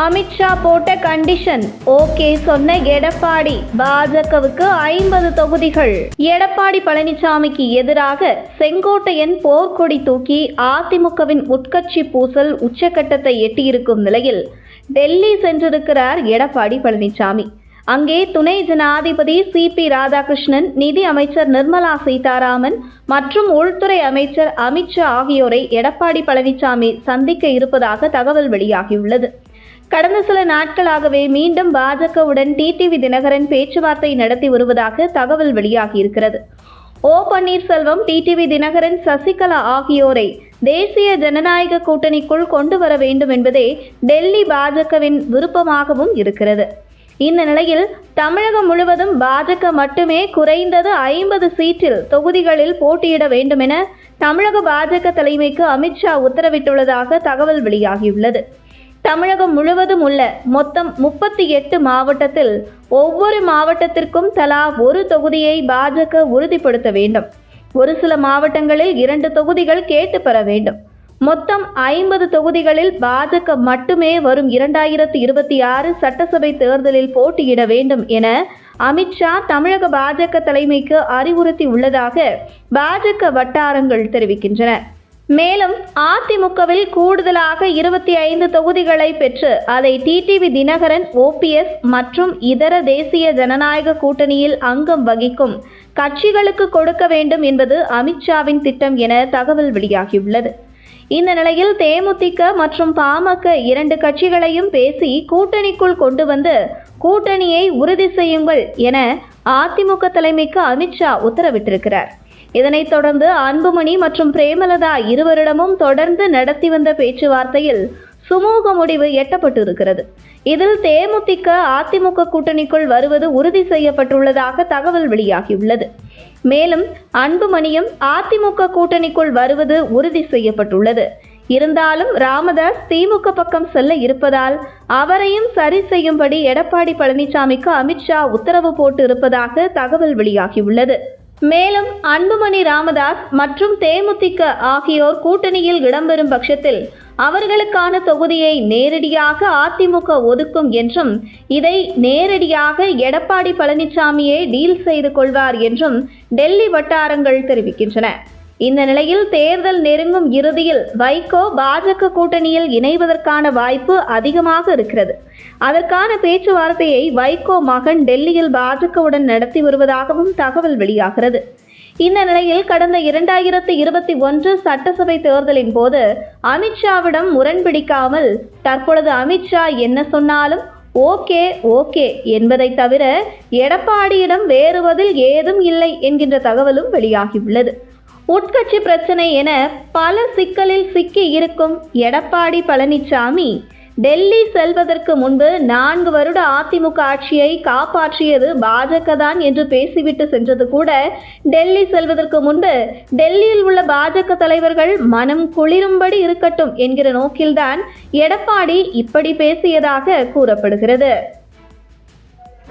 அமித்ஷா போட்ட condition okay சொன்ன எடப்பாடி பாஜகவுக்கு ஐம்பது தொகுதிகள். எடப்பாடி பழனிசாமிக்கு எதிராக செங்கோட்டையன் போர்க்கொடி தூக்கி அதிமுகவின் உட்கட்சி பூசல் உச்சக்கட்டத்தை எட்டியிருக்கும் நிலையில் டெல்லி சென்றிருக்கிறார் எடப்பாடி பழனிசாமி அங்கே துணை ஜனாதிபதி சி பி ராதாகிருஷ்ணன் நிதி அமைச்சர் நிர்மலா சீதாராமன் மற்றும் உள்துறை அமைச்சர் அமித்ஷா ஆகியோரை எடப்பாடி பழனிசாமி சந்திக்க இருப்பதாக தகவல் வெளியாகியுள்ளது. கடந்த சில நாட்களாகவே மீண்டும் பாஜகவுடன் டிடிவி தினகரன் பேச்சுவார்த்தை நடத்தி வருவதாக தகவல் வெளியாகியிருக்கிறது. ஓ பன்னீர்செல்வம் டிடிவி தினகரன் சசிகலா ஆகியோரை தேசிய ஜனநாயக கூட்டணிக்குள் கொண்டு வர வேண்டும் என்பதே டெல்லி பாஜகவின் விருப்பமாகவும் இருக்கிறது. இந்த நிலையில் தமிழகம் முழுவதும் பாஜக மட்டுமே குறைந்தது ஐம்பது சீட்டில் தொகுதிகளில் போட்டியிட வேண்டும் என தமிழக பாஜக தலைமைக்கு அமித்ஷா உத்தரவிட்டுள்ளதாக தகவல் வெளியாகியுள்ளது. தமிழகம் முழுவதும் உள்ள மொத்தம் முப்பத்தி எட்டு மாவட்டத்தில் ஒவ்வொரு மாவட்டத்திற்கும் தலா ஒரு தொகுதியை பாஜக உறுதிப்படுத்த வேண்டும். ஒரு சில மாவட்டங்களில் இரண்டு தொகுதிகள் கேட்டு பெற வேண்டும். மொத்தம் ஐம்பது தொகுதிகளில் பாஜக மட்டுமே வரும் இரண்டாயிரத்தி இருபத்தி ஆறு சட்டசபை தேர்தலில் போட்டியிட வேண்டும் என அமித்ஷா தமிழக பாஜக தலைமைக்கு அறிவுறுத்தி உள்ளதாக பாஜக வட்டாரங்கள் தெரிவிக்கின்றன. மேலும் அதிமுகவில் கூடுதலாக இருபத்தி ஐந்து தொகுதிகளை பெற்று அதை டிடிவி தினகரன் ஓபிஎஸ் மற்றும் இதர தேசிய ஜனநாயக கூட்டணியில் அங்கம் வகிக்கும். கட்சிகளுக்கு கொடுக்க வேண்டும் என்பது அமித்ஷாவின் திட்டம் என தகவல் வெளியாகியுள்ளது. இந்த நிலையில் தேமுதிக மற்றும் பாமக இரண்டு கட்சிகளையும் பேசி கூட்டணிக்குள் கொண்டு வந்து கூட்டணியை உறுதி செய்யுங்கள் என அதிமுக தலைமைக்கு அமித்ஷா உத்தரவிட்டிருக்கிறார். இதனைத் தொடர்ந்து அன்புமணி மற்றும் பிரேமலதா இருவரிடமும் தொடர்ந்து நடத்தி வந்த பேச்சுவார்த்தையில் சுமூக முடிவு எட்டப்பட்டிருக்கிறது. இதில் தேமுதிக அதிமுக கூட்டணிக்குள் வருவது உறுதி செய்யப்பட்டுள்ளதாக தகவல் வெளியாகியுள்ளது. மேலும் அன்புமணியும் அதிமுக கூட்டணிக்குள் வருவது உறுதி செய்யப்பட்டுள்ளது. இருந்தாலும் ராமதாஸ் திமுக பக்கம் செல்ல இருப்பதால் அவரையும் சரி செய்யும்படி எடப்பாடி பழனிசாமிக்கு அமித்ஷா உத்தரவு போட்டு இருப்பதாக தகவல் வெளியாகியுள்ளது. மேலும் அன்புமணி ராமதாஸ் மற்றும் தேமுதிக ஆகியோர் கூட்டணியில் இடம்பெறும் பட்சத்தில் அவர்களுக்கான தொகுதியை நேரடியாக அதிமுக ஒதுக்கும் என்றும் இதை நேரடியாக எடப்பாடி பழனிசாமியே டீல் செய்து கொள்வார் என்றும் டெல்லி வட்டாரங்கள் தெரிவிக்கின்றன. இந்த நிலையில் தேர்தல் நெருங்கும் இறுதியில் வைகோ பாஜக கூட்டணியில் இணைவதற்கான வாய்ப்பு அதிகமாக இருக்கிறது. அதற்கான பேச்சுவார்த்தையை வைகோ மகன் டெல்லியில் பாஜகவுடன் நடத்தி வருவதாகவும் தகவல் வெளியாகிறது. இந்த நிலையில் கடந்த இரண்டாயிரத்தி இருபத்தி ஒன்று சட்டசபை தேர்தலின் போது அமித்ஷாவிடம் முரண்பிடிக்காமல் தற்பொழுது அமித்ஷா என்ன சொன்னாலும் ஓகே ஓகே என்பதை தவிர எடப்பாடியிடம் வேறுவதில் ஏதும் இல்லை என்கின்ற தகவலும் வெளியாகியுள்ளது. உட்கட்சி பிரச்சனை என பல சிக்கலில் சிக்கி இருக்கும் எடப்பாடி பழனிசாமி டெல்லி செல்வதற்கு முன்பு நான்கு வருட அதிமுக ஆட்சியை காப்பாற்றியது பாஜக தான் என்று பேசிவிட்டு சென்றது கூட டெல்லி செல்வதற்கு முன்பு டெல்லியில் உள்ள பாஜக தலைவர்கள் மனம் குளிரும்படி இருக்கட்டும் என்கிற நோக்கில்தான் எடப்பாடி இப்படி பேசியதாக கூறப்படுகிறது.